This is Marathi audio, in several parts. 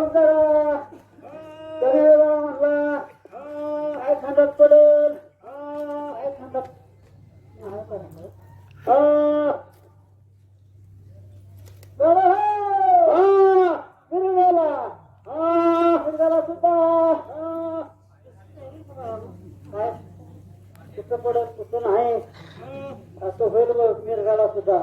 जरा काय पडेल. काय नाही सुद्धा. काय पडेल कुठं नाही. असं होईल बघ मिरगाला सुद्धा.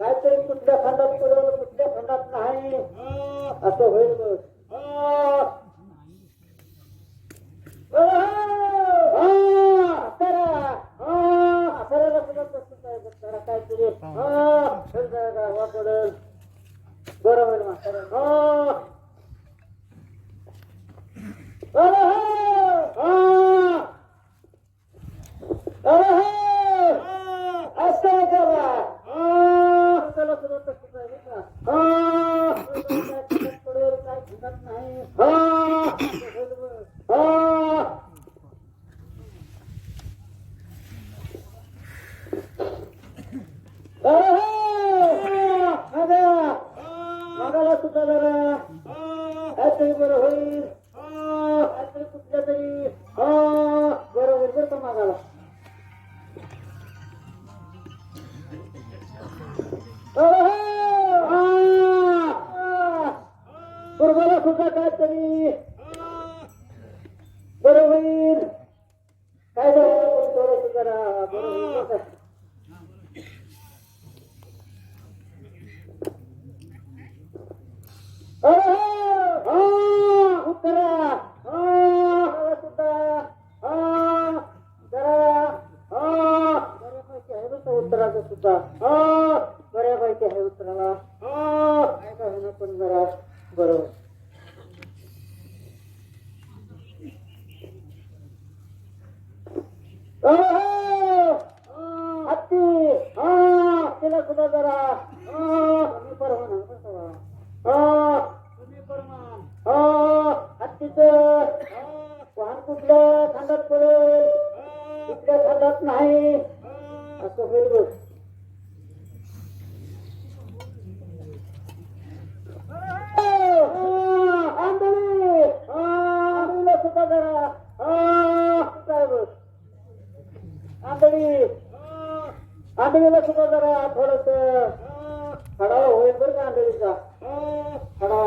काहीतरी कुठल्या खंडात पडवलं कुठल्या खंडात नाही असं होईल बघ काहीतरी पडेल बरोबर म्हातारा हा अरे हो! अरे हो! असं करा. त्याला सुद्धा तसंच आहे बरं का? काय खिदत पडेल, काय खिदत नाही. अरे हो! अरे, मागाला सुद्धा जरा. काहीतरी बरं होईल. काहीतरी कुठल्या तरी. बरं होईल बरं का मागाला. पूर्वाला सुद्धा काहीतरी बरं होईल. काय झालं? जरा. बरं होईल बरं का? उत्तराचं सुद्धा. बऱ्यापैकी आहे उत्तराला. काय का होईना पण जरा बरोबर हत्ती. तिला सुद्धा जरा कमी परवाना बरं का? कमी परमान हत्तीचं वाहन कुठल्या खंडात पडेल कुठल्या खंडात नाही असं होईल बघ आंधळी आंधळीला सुद्धा जरा काय बघ आंधळी आंधळीला सुद्धा जरा थोडस खडा होईल बरं का आंधळीचा. खडा.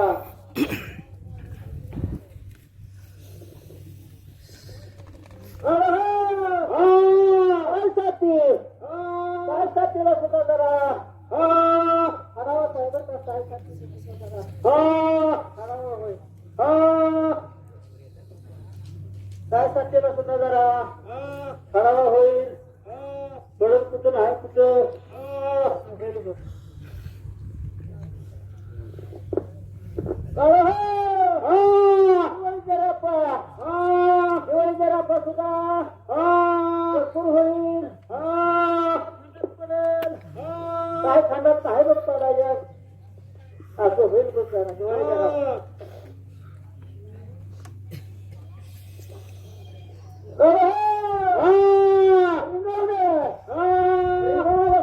काय साथीला सुद्धा जरा खडावा साहेब बरं का साथी जरा खडावा होईल काय साथीला सुद्धा जरा खडावा होईल पडत कुठं नाही कुठं होईल बघ. दिवाळी जरापा दिवाळी जरापा सुद्धा भरपूर होईल खंडात पडेल. काय खंडात नाही बघ पडायच्यात असं होईल बघ जरा दिवाळी जरा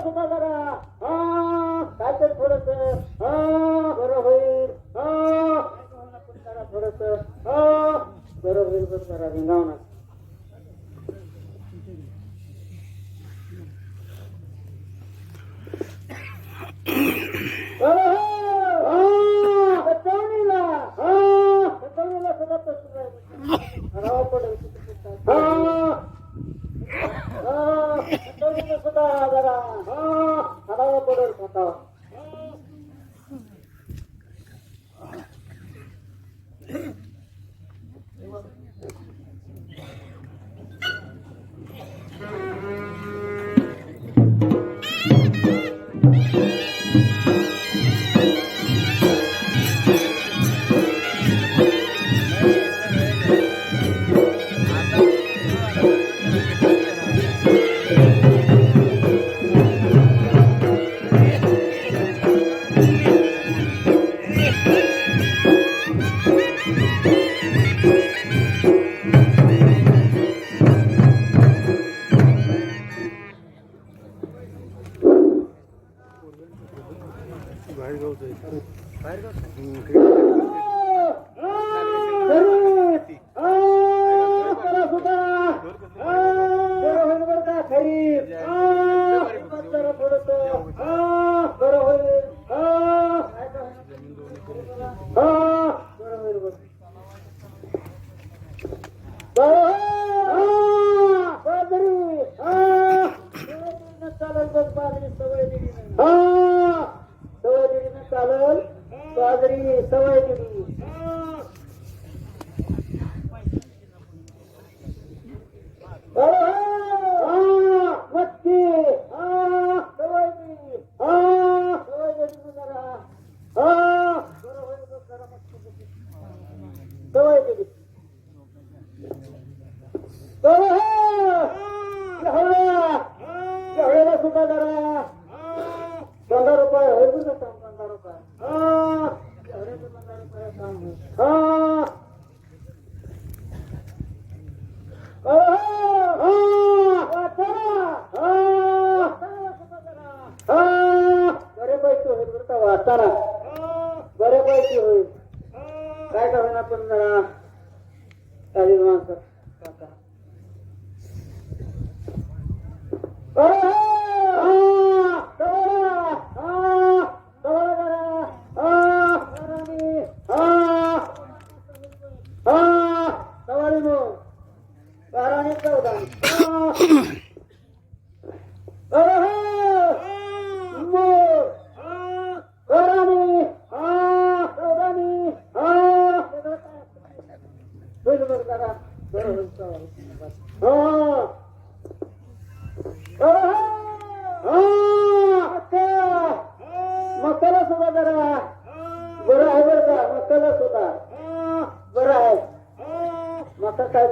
सुद्धा जरा काहीतरी थोडस बरं होईल थोडस बरं होईल बरं जरा रिंगावणार सतवणीला सतवणीला सुद्धा तसंच आहे. राव पडेल सतवणीला वाचताना बऱ्यापैकी होईल काय करून आपण जरा. माणसं. मकाला सुद्धा जरा बरं आहे बरं का मकाला सुद्धा बरं आहे मका काय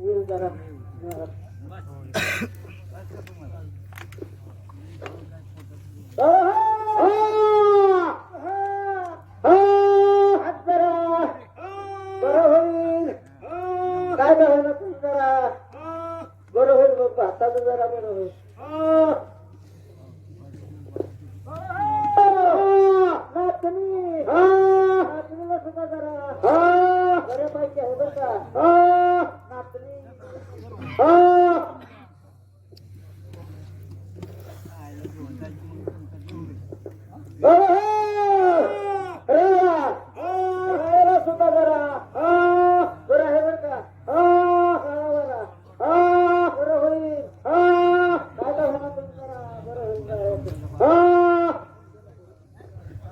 होईल जरा जरा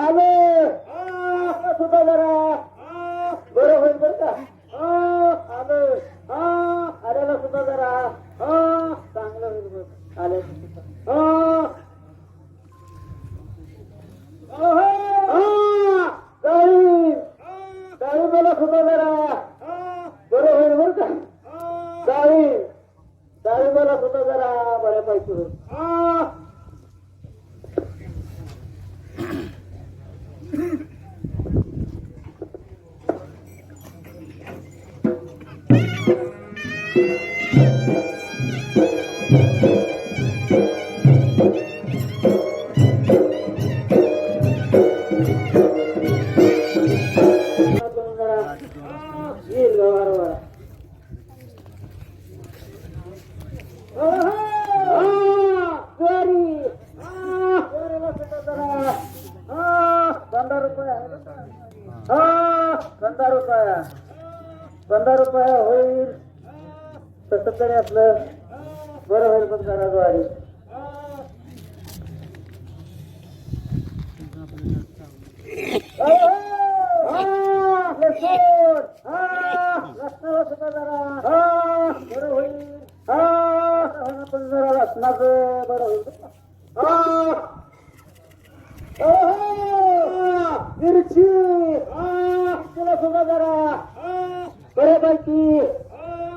आले सुद्धा जरा बरं होईल बरं का तसं तरी आपलं बरं होईल पण जरा ज्वारी. बरं होईल. पण जरा बरं होईल. मिरची. तुला सुद्धा जरा. बऱ्यापैकी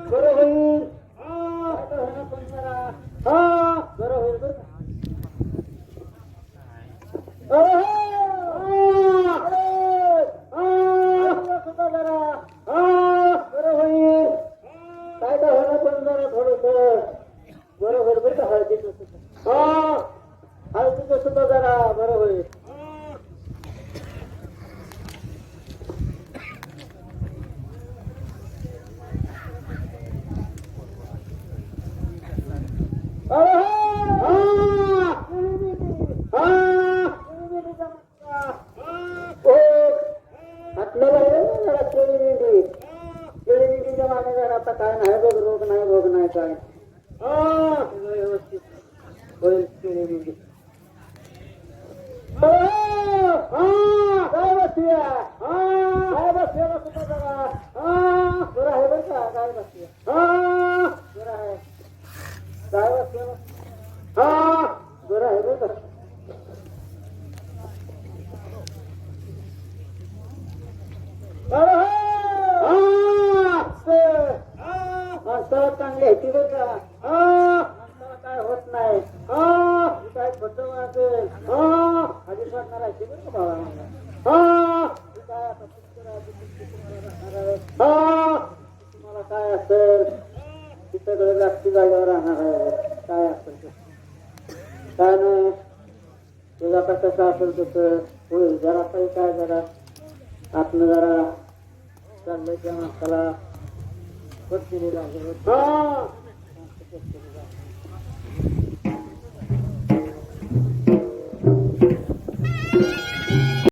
बरं होईल हा बरं होईल बरं सुद्धा जरा बरं होईल काय पण बरं का हळदीचं सुद्धा हा हळदीचं सुद्धा जरा बरं होईल अरे हा! हा! ओ, आपल्याला आहे ना जरा केळी केळीच्या मागे जरा आता काय नाही बघ रोग नाही भोग नाही काय. होईल काय बसूया. काय बरं आहे बरं का काय बसूया? बरं आहे. काय हा. बरं आहे बरं का अरे माणसाला चांगली आहे ती बरं का माणसाला काय होत नाही ही काय खोटं वाटेल आधी वाटणार आहे ती बरं का बाबा ही काय आता पुष्कळ आहे, पुष्कळ पुष्कळ राहणार आहे. तुम्हाला काय असेल ती सगळं जागेवर राहणार आहे. काय असेल काय नाही. तुझा आता कसं असेल तसं? होईल. जरा काही काय जरा? आपलं जरा चाललंय त्या माणसाला पत्नी लागेल